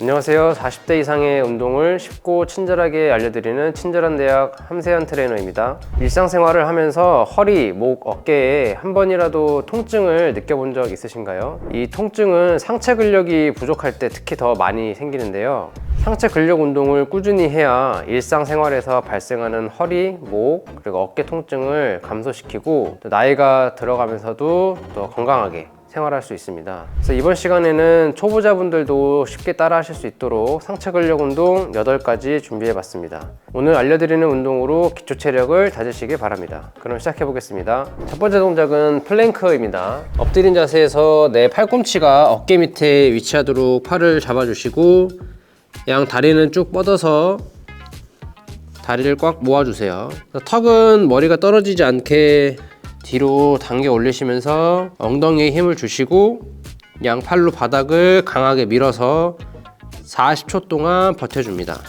안녕하세요. 40대 이상의 운동을 쉽고 친절하게 알려드리는 친절한 대학 함세현 트레이너입니다. 일상생활을 하면서 허리, 목, 어깨에 한 번이라도 통증을 느껴본 적 있으신가요? 이 통증은 상체 근력이 부족할 때 특히 더 많이 생기는데요. 상체 근력 운동을 꾸준히 해야 일상생활에서 발생하는 허리, 목, 그리고 어깨 통증을 감소시키고 또 나이가 들어가면서도 더 건강하게 생활할 수 있습니다. 그래서 이번 시간에는 초보자분들도 쉽게 따라 하실 수 있도록 상체 근력 운동 8가지 준비해 봤습니다. 오늘 알려드리는 운동으로 기초 체력을 다지시길 바랍니다. 그럼 시작해 보겠습니다. 첫 번째 동작은 플랭크입니다. 엎드린 자세에서 내 팔꿈치가 어깨 밑에 위치하도록 팔을 잡아주시고 양 다리는 쭉 뻗어서 다리를 꽉 모아주세요. 턱은 머리가 떨어지지 않게 뒤로 당겨 올리시면서 엉덩이에 힘을 주시고 양팔로 바닥을 강하게 밀어서 40초 동안 버텨줍니다.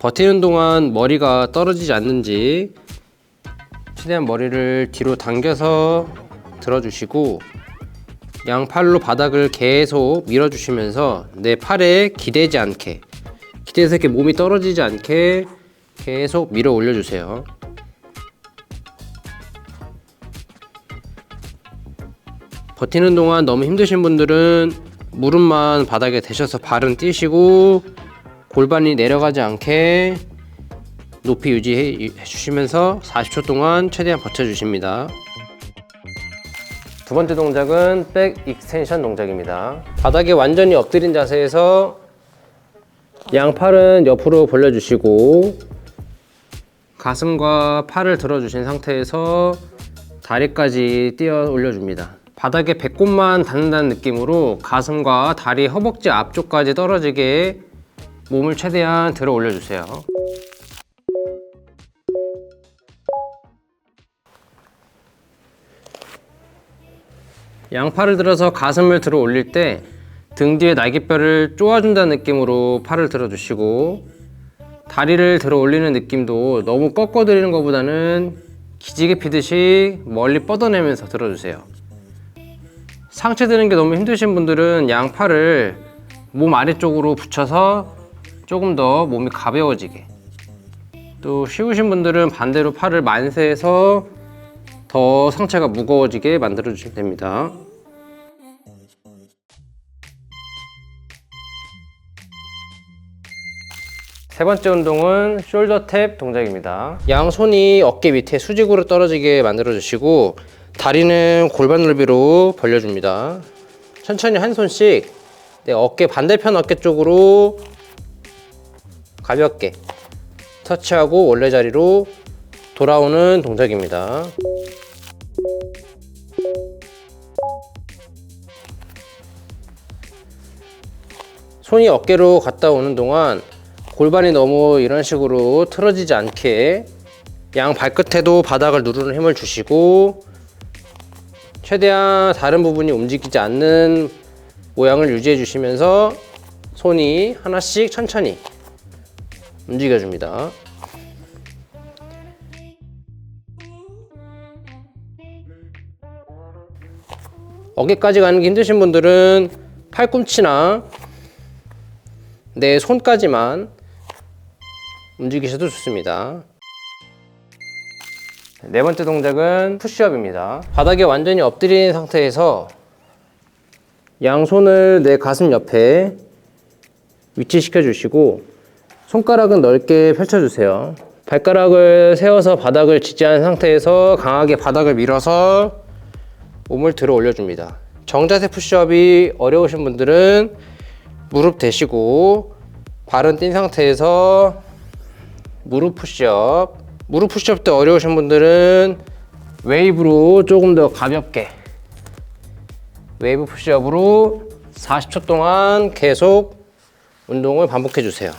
버티는 동안 머리가 떨어지지 않는지 최대한 머리를 뒤로 당겨서 들어주시고 양팔로 바닥을 계속 밀어주시면서 내 팔에 기대지 않게 기대서 이렇게 몸이 떨어지지 않게 계속 밀어 올려주세요. 버티는 동안 너무 힘드신 분들은 무릎만 바닥에 대셔서 발은 띄시고 골반이 내려가지 않게 높이 유지해 주시면서 40초 동안 최대한 버텨주십니다. 두 번째 동작은 백 익스텐션 동작입니다. 바닥에 완전히 엎드린 자세에서 양팔은 옆으로 벌려주시고 가슴과 팔을 들어주신 상태에서 다리까지 뛰어 올려줍니다. 바닥에 배꼽만 닿는다는 느낌으로 가슴과 다리 허벅지 앞쪽까지 떨어지게 몸을 최대한 들어 올려주세요. 양팔을 들어서 가슴을 들어 올릴 때 등 뒤에 날개뼈를 쪼아준다는 느낌으로 팔을 들어주시고 다리를 들어 올리는 느낌도 너무 꺾어 드리는 것보다는 기지개 피듯이 멀리 뻗어내면서 들어주세요. 상체 드는 게 너무 힘드신 분들은 양팔을 몸 아래쪽으로 붙여서 조금 더 몸이 가벼워지게 또 쉬우신 분들은 반대로 팔을 만세해서 더 상체가 무거워지게 만들어 주시면 됩니다. 세 번째 운동은 숄더 탭 동작입니다. 양손이 어깨 밑에 수직으로 떨어지게 만들어 주시고 다리는 골반 넓이로 벌려줍니다. 천천히 한 손씩 내 어깨 반대편 어깨 쪽으로 가볍게 터치하고 원래 자리로 돌아오는 동작입니다. 손이 어깨로 갔다 오는 동안 골반이 너무 이런 식으로 틀어지지 않게 양 발끝에도 바닥을 누르는 힘을 주시고 최대한 다른 부분이 움직이지 않는 모양을 유지해 주시면서 손이 하나씩 천천히 움직여 줍니다. 어깨까지 가는 게 힘드신 분들은 팔꿈치나 내 손까지만 움직이셔도 좋습니다. 네 번째 동작은 푸시업입니다. 바닥에 완전히 엎드린 상태에서 양손을 내 가슴 옆에 위치시켜 주시고 손가락은 넓게 펼쳐 주세요. 발가락을 세워서 바닥을 지지한 상태에서 강하게 바닥을 밀어서 몸을 들어 올려줍니다. 정자세 푸시업이 어려우신 분들은 무릎 대시고 발은 뛴 상태에서 무릎 푸시업 무릎 푸시업 때 어려우신 분들은 웨이브로 조금 더 가볍게 웨이브 푸시업으로 40초 동안 계속 운동을 반복해 주세요.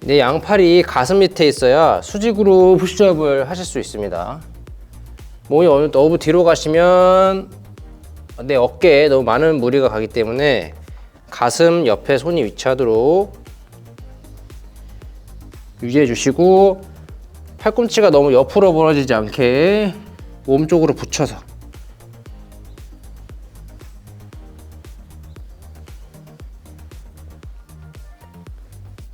내 양팔이 가슴 밑에 있어야 수직으로 푸시업을 하실 수 있습니다. 몸이 너무 뒤로 가시면 내 어깨에 너무 많은 무리가 가기 때문에 가슴 옆에 손이 위치하도록 유지해 주시고 팔꿈치가 너무 옆으로 벌어지지 않게 몸 쪽으로 붙여서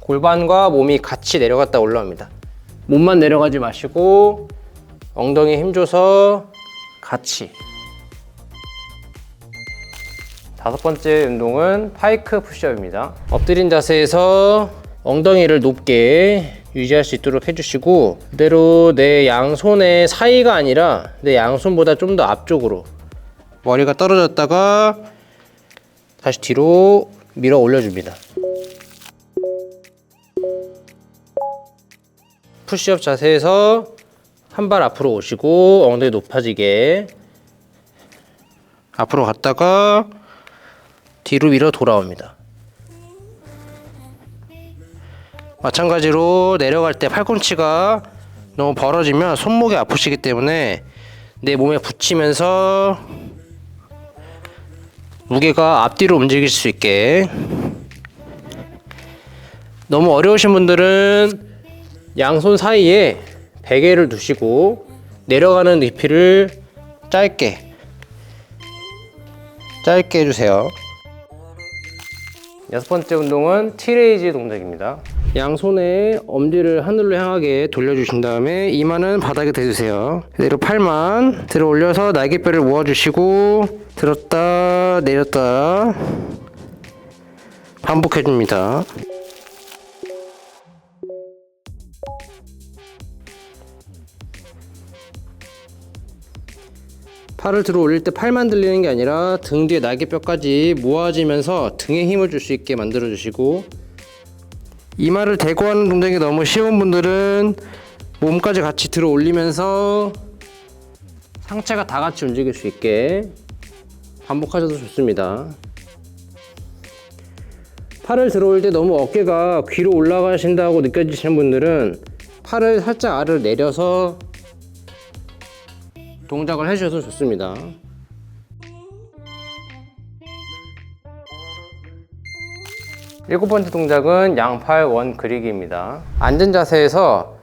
골반과 몸이 같이 내려갔다 올라옵니다. 몸만 내려가지 마시고 엉덩이 힘줘서 같이 다섯 번째 운동은 파이크 푸시업입니다. 엎드린 자세에서 엉덩이를 높게 유지할 수 있도록 해주시고 그대로 내 양손의 사이가 아니라 내 양손보다 좀 더 앞쪽으로 머리가 떨어졌다가 다시 뒤로 밀어 올려줍니다. 푸시업 자세에서 한 발 앞으로 오시고 엉덩이 높아지게 앞으로 갔다가 뒤로 밀어 돌아옵니다. 마찬가지로 내려갈 때 팔꿈치가 너무 벌어지면 손목이 아프시기 때문에 내 몸에 붙이면서 무게가 앞뒤로 움직일 수 있게 너무 어려우신 분들은 양손 사이에 베개를 두시고 내려가는 리필을 짧게 짧게 해주세요. 여섯 번째 운동은 티레이즈 동작입니다. 양손의 엄지를 하늘로 향하게 돌려주신 다음에 이마는 바닥에 대주세요. 그대로 팔만 들어 올려서 날개뼈를 모아주시고 들었다 내렸다 반복해줍니다. 팔을 들어 올릴 때 팔만 들리는 게 아니라 등 뒤에 날개뼈까지 모아지면서 등에 힘을 줄 수 있게 만들어 주시고 이마를 대고 하는 동작이 너무 쉬운 분들은 몸까지 같이 들어 올리면서 상체가 다 같이 움직일 수 있게 반복하셔도 좋습니다. 팔을 들어 올릴 때 너무 어깨가 귀로 올라가신다고 느껴지시는 분들은 팔을 살짝 아래로 내려서 동작을 해주셔도 좋습니다. 일곱 번째 동작은 양팔 원 그리기입니다. 앉은 자세에서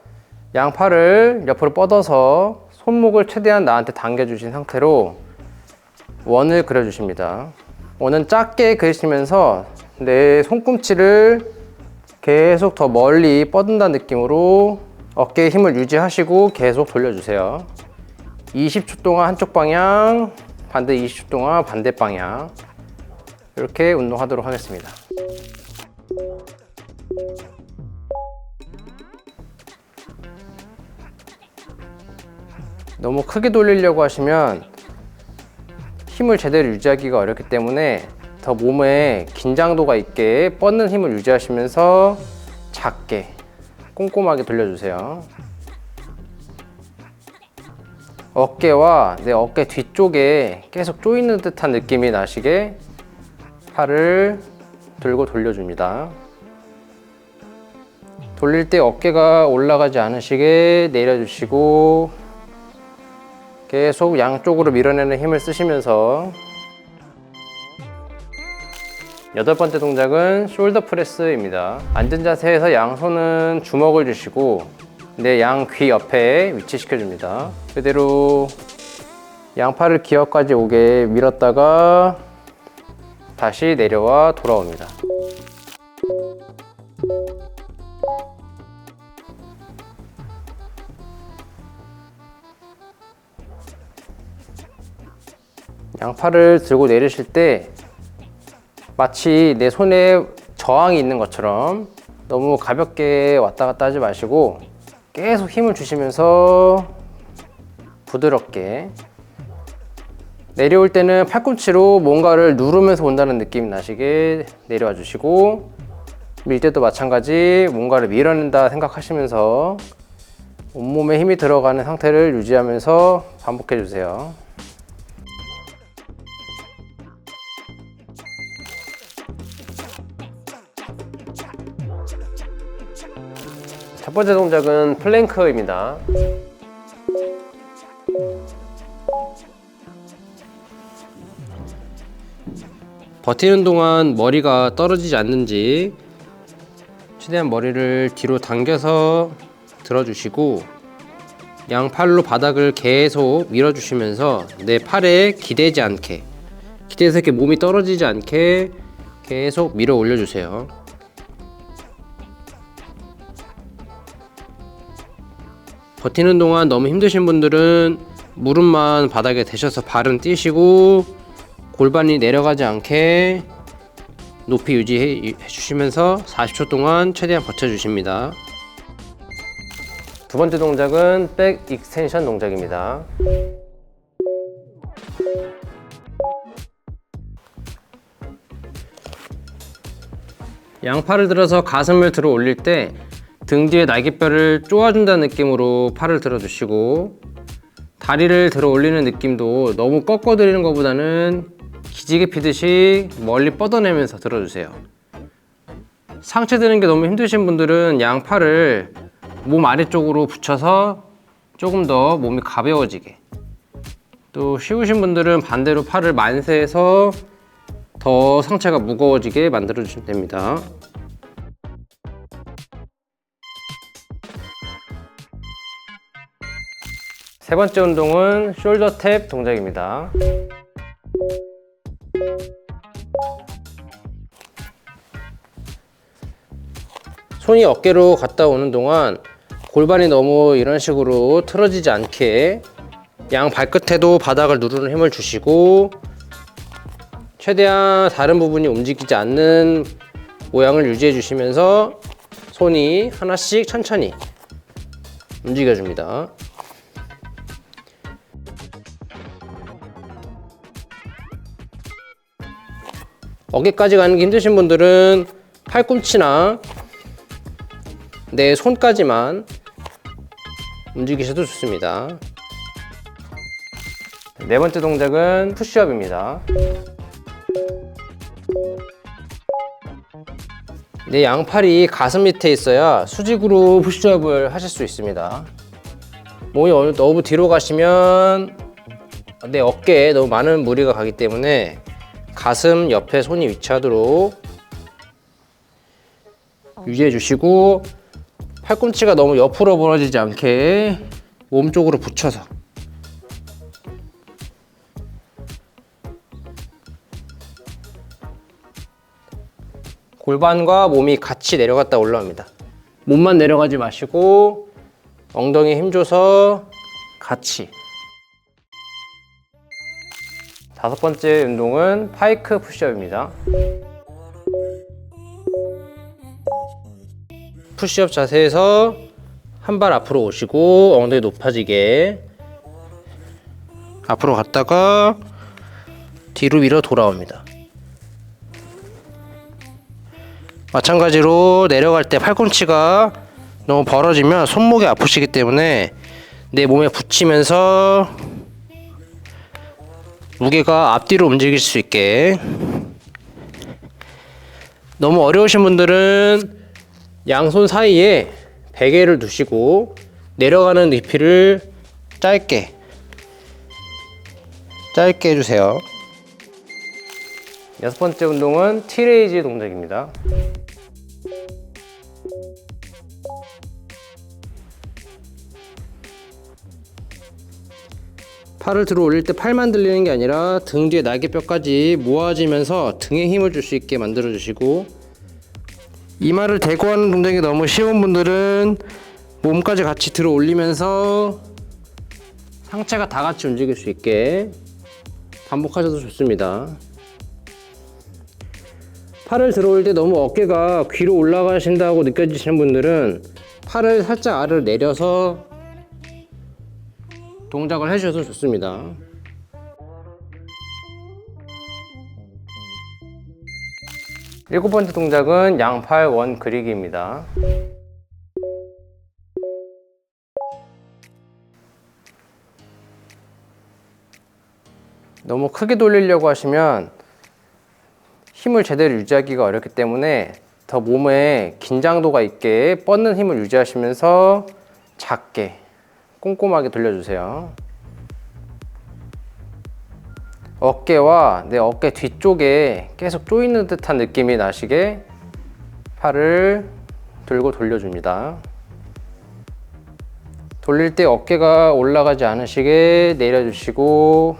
양팔을 옆으로 뻗어서 손목을 최대한 나한테 당겨주신 상태로 원을 그려주십니다. 원은 작게 그리시면서 내 손꿈치를 계속 더 멀리 뻗은다는 느낌으로 어깨에 힘을 유지하시고 계속 돌려주세요. 20초 동안 한쪽 방향, 반대 20초 동안 반대 방향 이렇게 운동하도록 하겠습니다. 너무 크게 돌리려고 하시면 힘을 제대로 유지하기가 어렵기 때문에 더 몸에 긴장도가 있게 뻗는 힘을 유지하시면서 작게 꼼꼼하게 돌려주세요. 어깨와 내 어깨 뒤쪽에 계속 조이는 듯한 느낌이 나시게 팔을 들고 돌려줍니다. 돌릴 때 어깨가 올라가지 않으시게 내려주시고 계속 양쪽으로 밀어내는 힘을 쓰시면서 여덟 번째 동작은 숄더 프레스입니다. 앉은 자세에서 양손은 주먹을 주시고 내 양 귀 옆에 위치시켜 줍니다. 그대로 양팔을 기어까지 오게 밀었다가 다시 내려와 돌아옵니다. 양팔을 들고 내리실 때 마치 내 손에 저항이 있는 것처럼 너무 가볍게 왔다 갔다 하지 마시고 계속 힘을 주시면서 부드럽게 내려올 때는 팔꿈치로 뭔가를 누르면서 온다는 느낌이 나시게 내려와 주시고 밀 때도 마찬가지 뭔가를 밀어낸다 생각하시면서 온몸에 힘이 들어가는 상태를 유지하면서 반복해 주세요. 첫 번째 동작은 플랭크입니다. 버티는 동안 머리가 떨어지지 않는지 최대한 머리를 뒤로 당겨서 들어주시고 양팔로 바닥을 계속 밀어주시면서 내 팔에 기대지 않게 기대서 이렇게 몸이 떨어지지 않게 계속 밀어 올려주세요. 버티는 동안 너무 힘드신 분들은 무릎만 바닥에 대셔서 발은 띄시고 골반이 내려가지 않게 높이 유지해 주시면서 40초 동안 최대한 버텨 주십니다. 두 번째 동작은 백 익스텐션 동작입니다. 양팔을 들어서 가슴을 들어 올릴 때 등 뒤에 날개뼈를 쪼아준다는 느낌으로 팔을 들어 주시고 다리를 들어 올리는 느낌도 너무 꺾어 드리는 것보다는 기지개 피듯이 멀리 뻗어내면서 들어주세요. 상체 드는 게 너무 힘드신 분들은 양팔을 몸 아래쪽으로 붙여서 조금 더 몸이 가벼워지게 또 쉬우신 분들은 반대로 팔을 만세해서 더 상체가 무거워지게 만들어 주시면 됩니다. 세 번째 운동은 숄더 탭 동작입니다. 손이 어깨로 갔다 오는 동안 골반이 너무 이런 식으로 틀어지지 않게 양 발끝에도 바닥을 누르는 힘을 주시고 최대한 다른 부분이 움직이지 않는 모양을 유지해 주시면서 손이 하나씩 천천히 움직여 줍니다. 어깨까지 가는 게 힘드신 분들은 팔꿈치나 내 손까지만 움직이셔도 좋습니다. 네 번째 동작은 푸시업입니다. 내 양팔이 가슴 밑에 있어야 수직으로 푸시업을 하실 수 있습니다. 몸이 너무 뒤로 가시면 내 어깨에 너무 많은 무리가 가기 때문에 가슴 옆에 손이 위치하도록 유지해 주시고 팔꿈치가 너무 옆으로 벌어지지 않게 몸 쪽으로 붙여서. 골반과 몸이 같이 내려갔다 올라옵니다. 몸만 내려가지 마시고 엉덩이 힘줘서 같이 다섯 번째 운동은 파이크 푸시업입니다. 푸시업 자세에서 한 발 앞으로 오시고 엉덩이 높아지게 앞으로 갔다가 뒤로 밀어 돌아옵니다. 마찬가지로 내려갈 때 팔꿈치가 너무 벌어지면 손목이 아프시기 때문에 내 몸에 붙이면서 무게가 앞뒤로 움직일 수 있게 너무 어려우신 분들은 양손 사이에 베개를 두시고 내려가는 리필을 짧게 짧게 해주세요. 여섯 번째 운동은 티레이즈 동작입니다. 팔을 들어 올릴 때 팔만 들리는 게 아니라 등 뒤에 날개뼈까지 모아지면서 등에 힘을 줄 수 있게 만들어 주시고 이마를 대고 하는 동작이 너무 쉬운 분들은 몸까지 같이 들어 올리면서 상체가 다 같이 움직일 수 있게 반복하셔도 좋습니다. 팔을 들어 올릴 때 너무 어깨가 귀로 올라가신다고 느껴지시는 분들은 팔을 살짝 아래로 내려서 동작을 해주셔도 좋습니다. 일곱 번째 동작은 양팔 원 그리기입니다. 너무 크게 돌리려고 하시면 힘을 제대로 유지하기가 어렵기 때문에 더 몸에 긴장도가 있게 뻗는 힘을 유지하시면서 작게 꼼꼼하게 돌려주세요. 어깨와 내 어깨 뒤쪽에 계속 조이는 듯한 느낌이 나시게 팔을 들고 돌려줍니다. 돌릴 때 어깨가 올라가지 않으시게 내려주시고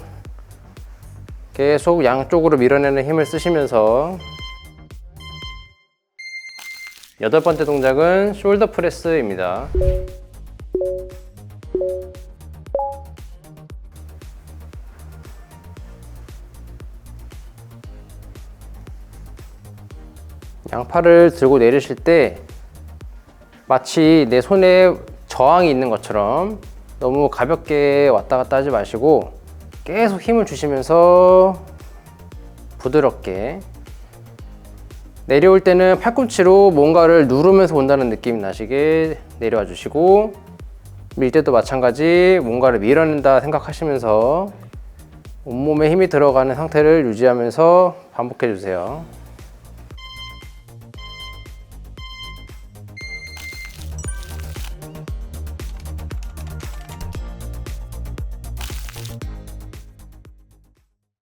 계속 양쪽으로 밀어내는 힘을 쓰시면서 여덟 번째 동작은 숄더 프레스입니다. 양팔을 들고 내리실 때 마치 내 손에 저항이 있는 것처럼 너무 가볍게 왔다 갔다 하지 마시고 계속 힘을 주시면서 부드럽게 내려올 때는 팔꿈치로 뭔가를 누르면서 온다는 느낌이 나시게 내려와 주시고 밀 때도 마찬가지 뭔가를 밀어낸다 생각하시면서 온몸에 힘이 들어가는 상태를 유지하면서 반복해 주세요.